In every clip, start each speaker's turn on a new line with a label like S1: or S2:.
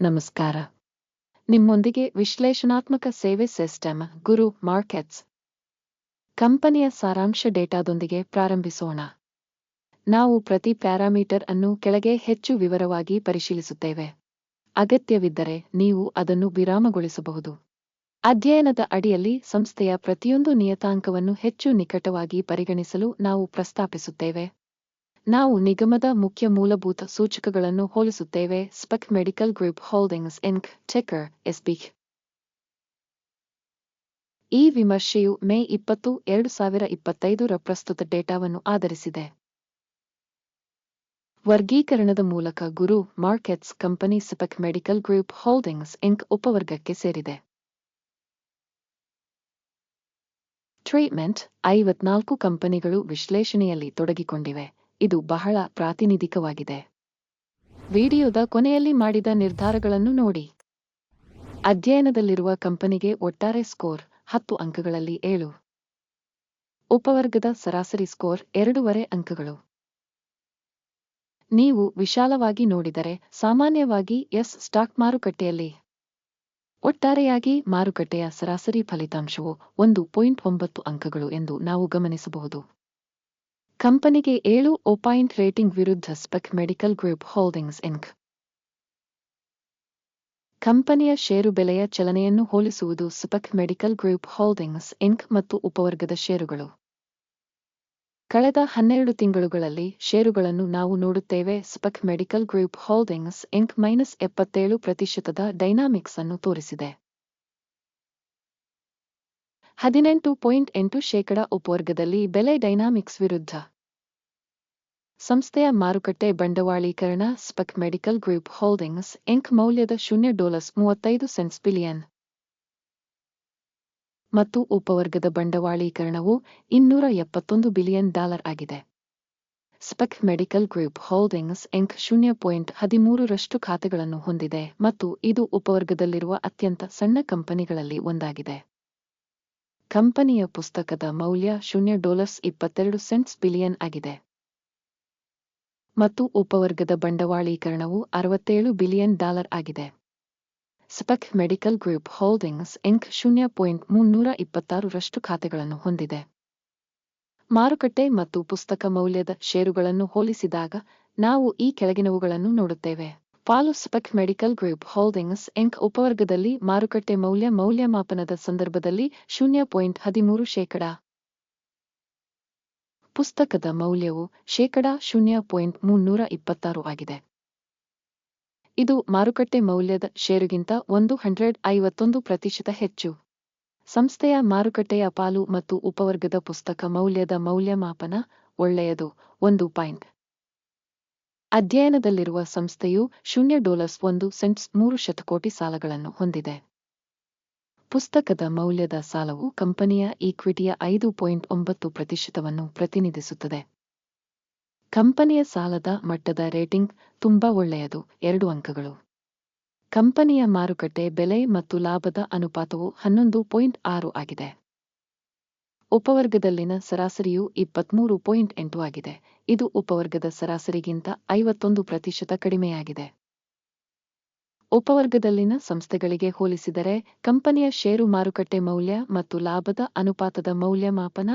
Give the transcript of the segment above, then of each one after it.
S1: ನಮಸ್ಕಾರ. ನಿಮ್ಮೊಂದಿಗೆ ವಿಶ್ಲೇಷಣಾತ್ಮಕ ಸೇವೆ ಸಿಸ್ಟಮ್ ಗುರು ಮಾರ್ಕೆಟ್ಸ್. ಕಂಪನಿಯ ಸಾರಾಂಶ ಡೇಟಾದೊಂದಿಗೆ ಪ್ರಾರಂಭಿಸೋಣ. ನಾವು ಪ್ರತಿ ಪ್ಯಾರಾಮೀಟರ್ ಅನ್ನು ಕೆಳಗೆ ಹೆಚ್ಚು ವಿವರವಾಗಿ ಪರಿಶೀಲಿಸುತ್ತೇವೆ. ಅಗತ್ಯವಿದ್ದರೆ ನೀವು ಅದನ್ನು ವಿರಾಮಗೊಳಿಸಬಹುದು. ಅಧ್ಯಯನದ ಅಡಿಯಲ್ಲಿ ಸಂಸ್ಥೆಯ ಪ್ರತಿಯೊಂದು ನಿಯತಾಂಕವನ್ನು ಹೆಚ್ಚು ನಿಕಟವಾಗಿ ಪರಿಗಣಿಸಲು ನಾವು ಪ್ರಸ್ತಾಪಿಸುತ್ತೇವೆ. ನಾವು ನಿಗಮದ ಮುಖ್ಯ ಮೂಲಭೂತ ಸೂಚಕಗಳನ್ನು ಹೋಲಿಸುತ್ತೇವೆ. Spec Medical Group Holdings Inc checker ಎಸ್ಬಿ. ಈ ವಿಮರ್ಶೆಯು ಮೇ ಇಪ್ಪತ್ತು, ಎರಡು ಸಾವಿರ ಇಪ್ಪತ್ತೈದರ ಪ್ರಸ್ತುತ ಡೇಟಾವನ್ನು ಆಧರಿಸಿದೆ. ವರ್ಗೀಕರಣದ ಮೂಲಕ Guru markets company Spec Medical Group Holdings Inc ಉಪವರ್ಗಕ್ಕೆ ಸೇರಿದೆ. ಟ್ರೀಟ್ಮೆಂಟ್ ಐವತ್ನಾಲ್ಕು ಕಂಪನಿಗಳು ವಿಶ್ಲೇಷಣೆಯಲ್ಲಿ ತೊಡಗಿಕೊಂಡಿವೆ. ಇದು ಬಹಳ ಪ್ರಾತಿನಿಧಿಕವಾಗಿದೆ. ವಿಡಿಯೋದ ಕೊನೆಯಲ್ಲಿ ಮಾಡಿದ ನಿರ್ಧಾರಗಳನ್ನು ನೋಡಿ. ಅಧ್ಯಯನದಲ್ಲಿರುವ ಕಂಪನಿಗೆ ಒಟ್ಟಾರೆ ಸ್ಕೋರ್ ಹತ್ತು ಅಂಕಗಳಲ್ಲಿ ಏಳು. ಉಪವರ್ಗದ ಸರಾಸರಿ ಸ್ಕೋರ್ ಎರಡೂವರೆ ಅಂಕಗಳು. ನೀವು ವಿಶಾಲವಾಗಿ ನೋಡಿದರೆ ಸಾಮಾನ್ಯವಾಗಿ ಎಸ್ ಸ್ಟಾಕ್ ಮಾರುಕಟ್ಟೆಯಲ್ಲಿ ಒಟ್ಟಾರೆಯಾಗಿ ಮಾರುಕಟ್ಟೆಯ ಸರಾಸರಿ ಫಲಿತಾಂಶವು ಒಂದು ಪಾಯಿಂಟ್ ಒಂಬತ್ತು ಅಂಕಗಳು ಎಂದು ನಾವು ಗಮನಿಸಬಹುದು. ಕಂಪನಿಗೆ ಏಳು ಓ ಪಾಯಿಂಟ್ ರೇಟಿಂಗ್ ವಿರುದ್ಧ Spec Medical Group Holdings Inc. ಕಂಪನಿಯ ಷೇರು ಬೆಲೆಯ ಚಲನೆಯನ್ನು ಹೋಲಿಸುವುದು Spec Medical Group Holdings Inc ಮತ್ತು ಉಪವರ್ಗದ ಷೇರುಗಳು. ಕಳೆದ ಹನ್ನೆರಡು ತಿಂಗಳುಗಳಲ್ಲಿ ಷೇರುಗಳನ್ನು ನಾವು ನೋಡುತ್ತೇವೆ Spec Medical Group Holdings Inc minus ಎಪ್ಪತ್ತೇಳು ಪ್ರತಿಶತದ ಡೈನಾಮಿಕ್ಸ್ ಅನ್ನು ತೋರಿಸಿದೆ. ಹದಿನೆಂಟು ಪಾಯಿಂಟ್ ಎಂಟು ಶೇಕಡ ಉಪವರ್ಗದಲ್ಲಿ ಬೆಲೆ ಡೈನಾಮಿಕ್ಸ್ ವಿರುದ್ಧ. ಸಂಸ್ಥೆಯ ಮಾರುಕಟ್ಟೆ ಬಂಡವಾಳೀಕರಣ Spec Medical Group Holdings Inc ಮೌಲ್ಯದ ಶೂನ್ಯ ಡಾಲರ್ಸ್ ಮೂವತ್ತೈದು ಸೆಂಟ್ಸ್ ಬಿಲಿಯನ್. ಮತ್ತು ಉಪವರ್ಗದ ಬಂಡವಾಳೀಕರಣವು ಇನ್ನೂರ ಎಪ್ಪತ್ತೊಂದು ಬಿಲಿಯನ್ ಡಾಲರ್ ಆಗಿದೆ. Spec Medical Group Holdings Inc ಶೂನ್ಯ ಪಾಯಿಂಟ್ ಹದಿಮೂರರಷ್ಟು ಖಾತೆಗಳನ್ನು ಹೊಂದಿದೆ ಮತ್ತು ಇದು ಉಪವರ್ಗದಲ್ಲಿರುವ ಅತ್ಯಂತ ಸಣ್ಣ ಕಂಪನಿಗಳಲ್ಲಿ ಒಂದಾಗಿದೆ. ಕಂಪನಿಯ ಪುಸ್ತಕದ ಮೌಲ್ಯ ಶೂನ್ಯ ಡಾಲರ್ಸ್ ಇಪ್ಪತ್ತೆರಡು ಸೆಂಟ್ಸ್ ಬಿಲಿಯನ್ ಆಗಿದೆ. ಮತ್ತು ಉಪವರ್ಗದ ಬಂಡವಾಳೀಕರಣವು ಅರವತ್ತೇಳು ಬಿಲಿಯನ್ ಡಾಲರ್ ಆಗಿದೆ. Spec Medical Group Holdings Inc ಶೂನ್ಯ ಪಾಯಿಂಟ್ ಮುನ್ನೂರ ಇಪ್ಪತ್ತಾರರಷ್ಟು ಖಾತೆಗಳನ್ನು ಹೊಂದಿದೆ. ಮಾರುಕಟ್ಟೆ ಮತ್ತು ಪುಸ್ತಕ ಮೌಲ್ಯದ ಷೇರುಗಳನ್ನು ಹೋಲಿಸಿದಾಗ ನಾವು ಈ ಕೆಳಗಿನವುಗಳನ್ನು ನೋಡುತ್ತೇವೆ. ಪಾಲು Spec Medical Group Holdings Inc ಉಪವರ್ಗದಲ್ಲಿ ಮಾರುಕಟ್ಟೆ ಮೌಲ್ಯ ಮೌಲ್ಯಮಾಪನದ ಸಂದರ್ಭದಲ್ಲಿ ಶೂನ್ಯ ಪಾಯಿಂಟ್ ಹದಿಮೂರು ಶೇಕಡ. ಪುಸ್ತಕದ ಮೌಲ್ಯವು ಶೇಕಡ ಶೂನ್ಯ ಪಾಯಿಂಟ್ ಮುನ್ನೂರ ಇಪ್ಪತ್ತಾರು ಆಗಿದೆ. ಇದು ಮಾರುಕಟ್ಟೆ ಮೌಲ್ಯದ ಷೇರುಗಿಂತ ಒಂದು ಹಂಡ್ರೆಡ್ ಐವತ್ತೊಂದು ಪ್ರತಿಶತ ಹೆಚ್ಚು. ಸಂಸ್ಥೆಯ ಮಾರುಕಟ್ಟೆಯ ಪಾಲು ಮತ್ತು ಉಪವರ್ಗದ ಪುಸ್ತಕ ಮೌಲ್ಯದ ಮೌಲ್ಯಮಾಪನ ಒಳ್ಳೆಯದು, ಒಂದು ಪಾಯಿಂಟ್. ಅಧ್ಯಯನದಲ್ಲಿರುವ ಸಂಸ್ಥೆಯು ಶೂನ್ಯ ಡಾಲರ್ಸ್ ಒಂದು ಸೆಂಟ್ಸ್ ಮೂರು ಶತಕೋಟಿ ಸಾಲಗಳನ್ನು ಹೊಂದಿದೆ. ಪುಸ್ತಕದ ಮೌಲ್ಯದ ಸಾಲವು ಕಂಪನಿಯ ಈಕ್ವಿಟಿಯ ಐದು ಪಾಯಿಂಟ್ ಒಂಬತ್ತು ಪ್ರತಿಶತವನ್ನು ಪ್ರತಿನಿಧಿಸುತ್ತದೆ. ಕಂಪನಿಯ ಸಾಲದ ಮಟ್ಟದ ರೇಟಿಂಗ್ ತುಂಬಾ ಒಳ್ಳೆಯದು, ಎರಡು ಅಂಕಗಳು. ಕಂಪನಿಯ ಮಾರುಕಟ್ಟೆ ಬೆಲೆ ಮತ್ತು ಲಾಭದ ಅನುಪಾತವು ಹನ್ನೊಂದು ಪಾಯಿಂಟ್ ಆರು ಆಗಿದೆ. ಉಪವರ್ಗದಲ್ಲಿನ ಸರಾಸರಿಯು ಇಪ್ಪತ್ಮೂರು ಪಾಯಿಂಟ್ ಎಂಟು ಆಗಿದೆ. ಇದು ಉಪವರ್ಗದ ಸರಾಸರಿಗಿಂತ ಐವತ್ತೊಂದು ಪ್ರತಿಶತ ಕಡಿಮೆಯಾಗಿದೆ. ಉಪವರ್ಗದಲ್ಲಿನ ಸಂಸ್ಥೆಗಳಿಗೆ ಹೋಲಿಸಿದರೆ, ಕಂಪನಿಯ ಷೇರು ಮಾರುಕಟ್ಟೆ ಮೌಲ್ಯ ಮತ್ತು ಲಾಭದ ಅನುಪಾತದ ಮೌಲ್ಯಮಾಪನ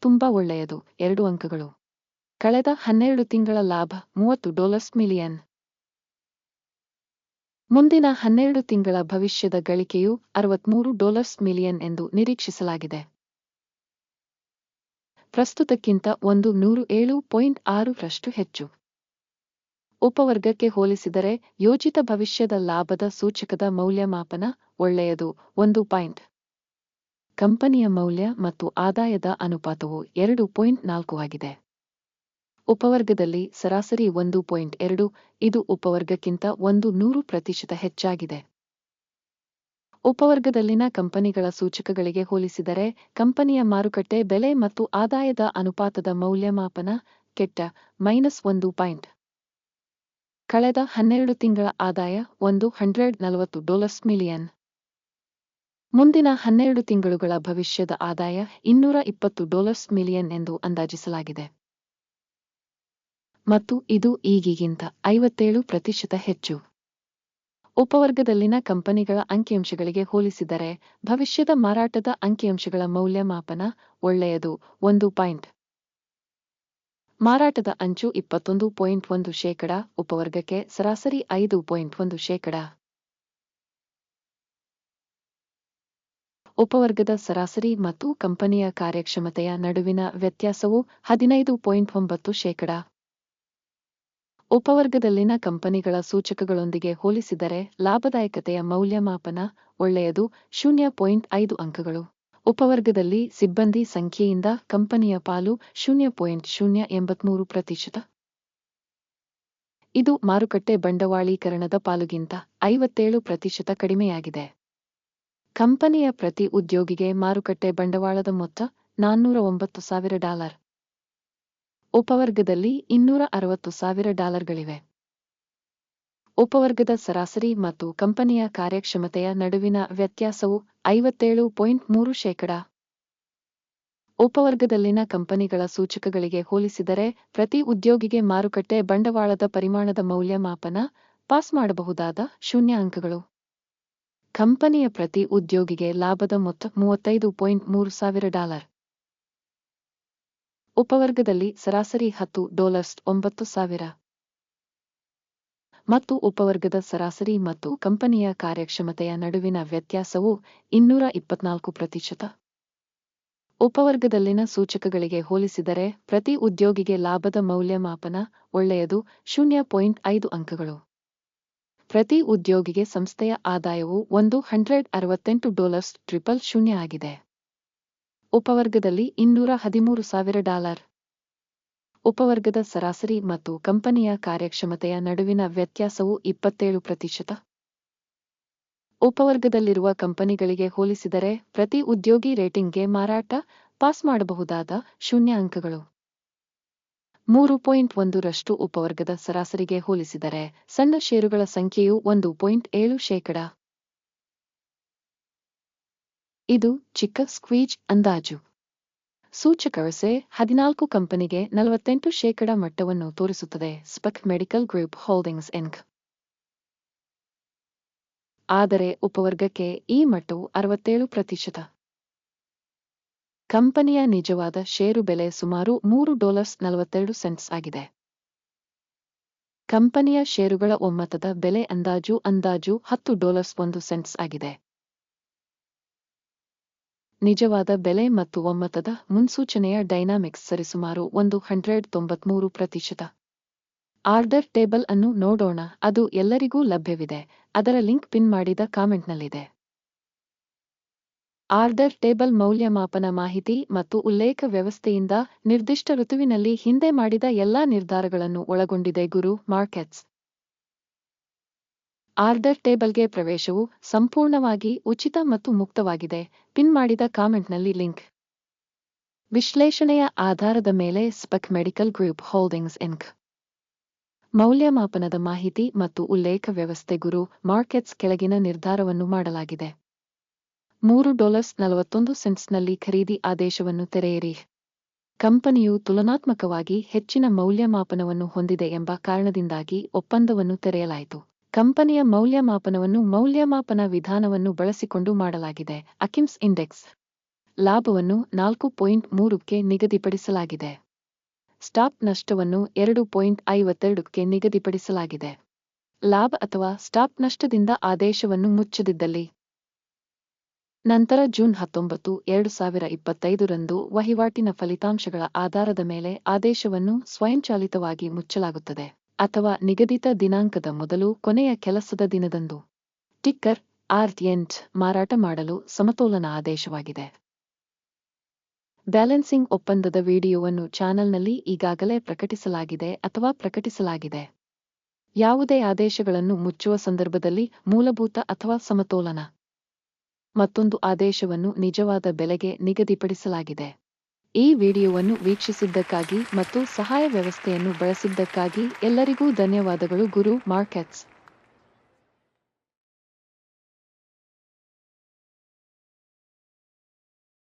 S1: ತುಂಬಾ ಒಳ್ಳೆಯದು. ಎರಡು ಅಂಕಗಳು. ಕಳೆದ ಹನ್ನೆರಡು ತಿಂಗಳ ಲಾಭ ಮೂವತ್ತು ಡಾಲರ್ಸ್ ಮಿಲಿಯನ್. ಮುಂದಿನ ಹನ್ನೆರಡು ತಿಂಗಳ ಭವಿಷ್ಯದ ಗಳಿಕೆಯು ಅರವತ್ಮೂರು ಡಾಲರ್ಸ್ ಮಿಲಿಯನ್ ಎಂದು ನಿರೀಕ್ಷಿಸಲಾಗಿದೆ. ಪ್ರಸ್ತುತಕ್ಕಿಂತ ಒಂದು ನೂರು ಏಳು ಪಾಯಿಂಟ್ ಆರು ರಷ್ಟು ಹೆಚ್ಚು. ಉಪವರ್ಗಕ್ಕೆ ಹೋಲಿಸಿದರೆ ಯೋಜಿತ ಭವಿಷ್ಯದ ಲಾಭದ ಸೂಚಕದ ಮೌಲ್ಯಮಾಪನ ಒಳ್ಳೆಯದು. ಒಂದು ಪಾಯಿಂಟ್. ಕಂಪನಿಯ ಮೌಲ್ಯ ಮತ್ತು ಆದಾಯದ ಅನುಪಾತವು ಎರಡು ಪಾಯಿಂಟ್ ನಾಲ್ಕು ಆಗಿದೆ. ಉಪವರ್ಗದಲ್ಲಿ ಸರಾಸರಿ ಒಂದು ಪಾಯಿಂಟ್ ಎರಡು, ಇದು ಉಪವರ್ಗಕ್ಕಿಂತ ಒಂದು ನೂರು ಪ್ರತಿಶತ ಹೆಚ್ಚಾಗಿದೆ. ಉಪವರ್ಗದಲ್ಲಿನ ಕಂಪನಿಗಳ ಸೂಚಕಗಳಿಗೆ ಹೋಲಿಸಿದರೆ, ಕಂಪನಿಯ ಮಾರುಕಟ್ಟೆ ಬೆಲೆ ಮತ್ತು ಆದಾಯದ ಅನುಪಾತದ ಮೌಲ್ಯಮಾಪನ ಕೆಟ್ಟ, ಮೈನಸ್ ಒಂದು ಪಾಯಿಂಟ್. ಕಳೆದ ಹನ್ನೆರಡು ತಿಂಗಳ ಆದಾಯ ಒಂದು ಹಂಡ್ರೆಡ್ ನಲವತ್ತು ಡಾಲರ್ಸ್ ಮಿಲಿಯನ್. ಮುಂದಿನ ಹನ್ನೆರಡು ತಿಂಗಳುಗಳ ಭವಿಷ್ಯದ ಆದಾಯ ಇನ್ನೂರ ಇಪ್ಪತ್ತು ಡಾಲರ್ಸ್ ಮಿಲಿಯನ್ ಎಂದು ಅಂದಾಜಿಸಲಾಗಿದೆ. ಮತ್ತು ಇದು ಈಗಿಗಿಂತ ಐವತ್ತೇಳು ಪ್ರತಿಶತ ಹೆಚ್ಚು. ಉಪವರ್ಗದಲ್ಲಿನ ಕಂಪನಿಗಳ ಅಂಕಿಅಂಶಗಳಿಗೆ ಹೋಲಿಸಿದರೆ, ಭವಿಷ್ಯದ ಮಾರಾಟದ ಅಂಕಿಅಂಶಗಳ ಮೌಲ್ಯಮಾಪನ ಒಳ್ಳೆಯದು. ಒಂದು ಪಾಯಿಂಟ್. ಮಾರಾಟದ ಅಂಚು ಇಪ್ಪತ್ತೊಂದು ಪಾಯಿಂಟ್ ಒಂದು ಶೇಕಡ, ಉಪವರ್ಗಕ್ಕೆ ಸರಾಸರಿ ಐದು ಪಾಯಿಂಟ್ ಒಂದು ಶೇಕಡ. ಉಪವರ್ಗದ ಸರಾಸರಿ ಮತ್ತು ಕಂಪನಿಯ ಕಾರ್ಯಕ್ಷಮತೆಯ ನಡುವಿನ ವ್ಯತ್ಯಾಸವು ಹದಿನೈದು ಪಾಯಿಂಟ್ ಒಂಬತ್ತು ಶೇಕಡ. ಉಪವರ್ಗದಲ್ಲಿನ ಕಂಪನಿಗಳ ಸೂಚಕಗಳೊಂದಿಗೆ ಹೋಲಿಸಿದರೆ ಲಾಭದಾಯಕತೆಯ ಮೌಲ್ಯಮಾಪನ ಒಳ್ಳೆಯದು. ಶೂನ್ಯ ಪಾಯಿಂಟ್ ಐದು ಅಂಕಗಳು. ಉಪವರ್ಗದಲ್ಲಿ ಸಿಬ್ಬಂದಿ ಸಂಖ್ಯೆಯಿಂದ ಕಂಪನಿಯ ಪಾಲು ಶೂನ್ಯ ಪಾಯಿಂಟ್ ಶೂನ್ಯ ಎಂಬತ್ಮೂರು ಪ್ರತಿಶತ. ಇದು ಮಾರುಕಟ್ಟೆ ಬಂಡವಾಳೀಕರಣದ ಪಾಲುಗಿಂತ ಐವತ್ತೇಳು ಪ್ರತಿಶತ ಕಡಿಮೆಯಾಗಿದೆ. ಕಂಪನಿಯ ಪ್ರತಿ ಉದ್ಯೋಗಿಗೆ ಮಾರುಕಟ್ಟೆ ಬಂಡವಾಳದ ಮೊತ್ತ ನಾನ್ನೂರ ಒಂಬತ್ತು ಸಾವಿರ ಡಾಲರ್. ಉಪವರ್ಗದಲ್ಲಿ ಇನ್ನೂರ ಅರವತ್ತು ಸಾವಿರ ಡಾಲರ್ಗಳಿವೆ. ಉಪವರ್ಗದ ಸರಾಸರಿ ಮತ್ತು ಕಂಪನಿಯ ಕಾರ್ಯಕ್ಷಮತೆಯ ನಡುವಿನ ವ್ಯತ್ಯಾಸವು ಐವತ್ತೇಳು ಪಾಯಿಂಟ್ ಮೂರು ಶೇಕಡ. ಉಪವರ್ಗದಲ್ಲಿನ ಕಂಪನಿಗಳ ಸೂಚಕಗಳಿಗೆ ಹೋಲಿಸಿದರೆ ಪ್ರತಿ ಉದ್ಯೋಗಿಗೆ ಮಾರುಕಟ್ಟೆ ಬಂಡವಾಳದ ಪರಿಮಾಣದ ಮೌಲ್ಯಮಾಪನ ಪಾಸ್ ಮಾಡಬಹುದಾದ ಶೂನ್ಯ ಅಂಕಗಳು ಕಂಪನಿಯ ಪ್ರತಿ ಉದ್ಯೋಗಿಗೆ ಲಾಭದ ಮೊತ್ತ ಮೂವತ್ತೈದು ಪಾಯಿಂಟ್ ಮೂರು ಸಾವಿರ ಡಾಲರ್. ಉಪವರ್ಗದಲ್ಲಿ ಸರಾಸರಿ ಹತ್ತು ಡಾಲರ್ಸ್ ಒಂಬತ್ತು ಸಾವಿರ. ಮತ್ತು ಉಪವರ್ಗದ ಸರಾಸರಿ ಮತ್ತು ಕಂಪನಿಯ ಕಾರ್ಯಕ್ಷಮತೆಯ ನಡುವಿನ ವ್ಯತ್ಯಾಸವು ಇನ್ನೂರ ಇಪ್ಪತ್ನಾಲ್ಕು ಪ್ರತಿಶತ. ಉಪವರ್ಗದಲ್ಲಿನ ಸೂಚಕಗಳಿಗೆ ಹೋಲಿಸಿದರೆ ಪ್ರತಿ ಉದ್ಯೋಗಿಗೆ ಲಾಭದ ಮೌಲ್ಯಮಾಪನ ಒಳ್ಳೆಯದು ಶೂನ್ಯ ಪಾಯಿಂಟ್ ಐದು ಅಂಕಗಳು. ಪ್ರತಿ ಉದ್ಯೋಗಿಗೆ ಸಂಸ್ಥೆಯ ಆದಾಯವು ಒಂದು ಹಂಡ್ರೆಡ್ ಅರವತ್ತೆಂಟು ಡಾಲರ್ಸ್ ಟ್ರಿಪಲ್ ಶೂನ್ಯ ಆಗಿದೆ. ಉಪವರ್ಗದಲ್ಲಿ ಇನ್ನೂರ ಹದಿಮೂರು ಸಾವಿರ ಡಾಲರ್. ಉಪವರ್ಗದ ಸರಾಸರಿ ಮತ್ತು ಕಂಪನಿಯ ಕಾರ್ಯಕ್ಷಮತೆಯ ನಡುವಿನ ವ್ಯತ್ಯಾಸವು ಇಪ್ಪತ್ತೇಳು ಪ್ರತಿಶತ. ಉಪವರ್ಗದಲ್ಲಿರುವ ಕಂಪನಿಗಳಿಗೆ ಹೋಲಿಸಿದರೆ ಪ್ರತಿ ಉದ್ಯೋಗಿ ರೇಟಿಂಗ್ಗೆ ಮಾರಾಟ ಪಾಸ್ ಮಾಡಬಹುದಾದ ಶೂನ್ಯ ಅಂಕಗಳು ಮೂರು ಪಾಯಿಂಟ್ ಒಂದರಷ್ಟು ಉಪವರ್ಗದ ಸರಾಸರಿಗೆ ಹೋಲಿಸಿದರೆ ಸಣ್ಣ ಷೇರುಗಳ ಸಂಖ್ಯೆಯು ಒಂದು ಪಾಯಿಂಟ್ ಏಳು ಶೇಕಡ. ಇದು ಚಿಕ್ಕ ಸ್ಕ್ವೀಜ್ ಅಂದಾಜು. ಸೂಚಕವಸೆ ಹದಿನಾಲ್ಕು ಕಂಪನಿಗೆ ನಲವತ್ತೆಂಟು ಶೇಕಡ ಮಟ್ಟವನ್ನು ತೋರಿಸುತ್ತದೆ. Spec Medical Group Holdings Inc ಆದರೆ ಉಪವರ್ಗಕ್ಕೆ ಈ ಮಟ್ಟವು ಅರವತ್ತೇಳು ಪ್ರತಿಶತ. ಕಂಪನಿಯ ನಿಜವಾದ ಷೇರು ಬೆಲೆ ಸುಮಾರು ಮೂರು ಡಾಲರ್ಸ್ ನಲವತ್ತೆರಡು ಸೆಂಟ್ಸ್ ಆಗಿದೆ. ಕಂಪನಿಯ ಷೇರುಗಳ ಒಮ್ಮತದ ಬೆಲೆ ಅಂದಾಜು ಅಂದಾಜು ಹತ್ತು ಡಾಲರ್ಸ್ ಒಂದು ಸೆಂಟ್ಸ್ ಆಗಿದೆ. ನಿಜವಾದ ಬೆಲೆ ಮತ್ತು ಒಮ್ಮತದ ಮುನ್ಸೂಚನೆಯ ಡೈನಾಮಿಕ್ಸ್ ಸರಿಸುಮಾರು ಒಂದು ಹಂಡ್ರೆಡ್ ತೊಂಬತ್ಮೂರು ಪ್ರತಿಶತ. ಆರ್ಡರ್ ಟೇಬಲ್ ಅನ್ನು ನೋಡೋಣ, ಅದು ಎಲ್ಲರಿಗೂ ಲಭ್ಯವಿದೆ, ಅದರ ಲಿಂಕ್ ಪಿನ್ ಮಾಡಿದ ಕಾಮೆಂಟ್ನಲ್ಲಿದೆ. ಆರ್ಡರ್ ಟೇಬಲ್ ಮೌಲ್ಯಮಾಪನ ಮಾಹಿತಿ ಮತ್ತು ಉಲ್ಲೇಖ ವ್ಯವಸ್ಥೆಯಿಂದ ನಿರ್ದಿಷ್ಟ ಋತುವಿನಲ್ಲಿ ಹಿಂದೆ ಮಾಡಿದ ಎಲ್ಲಾ ನಿರ್ಧಾರಗಳನ್ನು ಒಳಗೊಂಡಿದೆ ಗುರು ಮಾರ್ಕೆಟ್ಸ್. ಆರ್ಡರ್ ಟೇಬಲ್ಗೆ ಪ್ರವೇಶವು ಸಂಪೂರ್ಣವಾಗಿ ಉಚಿತ ಮತ್ತು ಮುಕ್ತವಾಗಿದೆ. ಪಿನ್ ಮಾಡಿದ ಕಾಮೆಂಟ್ನಲ್ಲಿ ಲಿಂಕ್. ವಿಶ್ಲೇಷಣೆಯ ಆಧಾರದ ಮೇಲೆ Spec Medical Group Holdings Inc ಮೌಲ್ಯಮಾಪನದ ಮಾಹಿತಿ ಮತ್ತು ಉಲ್ಲೇಖ ವ್ಯವಸ್ಥೆ ಗುರು ಮಾರ್ಕೆಟ್ಸ್ ಕೆಳಗಿನ ನಿರ್ಧಾರವನ್ನು ಮಾಡಲಾಗಿದೆ. ಮೂರು ಡಾಲರ್ಸ್ ನಲವತ್ತೊಂದು ಸೆಂಟ್ಸ್ನಲ್ಲಿ ಖರೀದಿ ಆದೇಶವನ್ನು ತೆರೆಯಿರಿ. ಕಂಪನಿಯು ತುಲನಾತ್ಮಕವಾಗಿ ಹೆಚ್ಚಿನ ಮೌಲ್ಯಮಾಪನವನ್ನು ಹೊಂದಿದೆ ಎಂಬ ಕಾರಣದಿಂದಾಗಿ ಒಪ್ಪಂದವನ್ನು ತೆರೆಯಲಾಯಿತು. ಕಂಪನಿಯ ಮೌಲ್ಯಮಾಪನವನ್ನು ಮೌಲ್ಯಮಾಪನ ವಿಧಾನವನ್ನು ಬಳಸಿಕೊಂಡು ಮಾಡಲಾಗಿದೆ. ಅಕಿಮ್ಸ್ ಇಂಡೆಕ್ಸ್ ಲಾಭವನ್ನು ನಾಲ್ಕು ಪಾಯಿಂಟ್ ಮೂರಕ್ಕೆ ನಿಗದಿಪಡಿಸಲಾಗಿದೆ. ಸ್ಟಾಪ್ ನಷ್ಟವನ್ನು ಎರಡು ಪಾಯಿಂಟ್ ಐವತ್ತೆರಡಕ್ಕೆ ನಿಗದಿಪಡಿಸಲಾಗಿದೆ. ಲಾಭ ಅಥವಾ ಸ್ಟಾಪ್ ನಷ್ಟದಿಂದ ಆದೇಶವನ್ನು ಮುಚ್ಚದಿದ್ದಲ್ಲಿ. ನಂತರ ಜೂನ್ ಹತ್ತೊಂಬತ್ತು, ಎರಡು ಸಾವಿರ ಇಪ್ಪತ್ತೈದರಂದು ವಹಿವಾಟಿನ ಫಲಿತಾಂಶಗಳ ಆಧಾರದ ಮೇಲೆ ಆದೇಶವನ್ನು ಸ್ವಯಂಚಾಲಿತವಾಗಿ ಮುಚ್ಚಲಾಗುತ್ತದೆ. ಅಥವಾ ನಿಗದಿತ ದಿನಾಂಕದ ಮೊದಲು ಕೊನೆಯ ಕೆಲಸದ ದಿನದಂದು. ಟಿಕ್ಕರ್, ಆರ್ ಎಂಟ್ ಮಾರಾಟ ಮಾಡಲು ಸಮತೋಲನ ಆದೇಶವಾಗಿದೆ. ಬ್ಯಾಲೆನ್ಸಿಂಗ್ ಒಪ್ಪಂದದ ವಿಡಿಯೋವನ್ನು ಚಾನೆಲ್ನಲ್ಲಿ ಈಗಾಗಲೇ ಪ್ರಕಟಿಸಲಾಗಿದೆ ಅಥವಾ ಪ್ರಕಟಿಸಲಾಗಿದೆ. ಯಾವುದೇ ಆದೇಶಗಳನ್ನು ಮುಚ್ಚುವ ಸಂದರ್ಭದಲ್ಲಿ ಮೂಲಭೂತ ಅಥವಾ ಸಮತೋಲನ. ಮತ್ತೊಂದು ಆದೇಶವನ್ನು ನಿಜವಾದ ಬೆಲೆಗೆ ನಿಗದಿಪಡಿಸಲಾಗಿದೆ. ಈ ವಿಡಿಯೋವನ್ನು ವೀಕ್ಷಿಸಿದ್ದಕ್ಕಾಗಿ ಮತ್ತು ಸಹಾಯ ವ್ಯವಸ್ಥೆಯನ್ನು ಬಳಸಿದ್ದಕ್ಕಾಗಿ ಎಲ್ಲರಿಗೂ ಧನ್ಯವಾದಗಳು ಗುರು ಮಾರ್ಕೆಟ್ಸ್.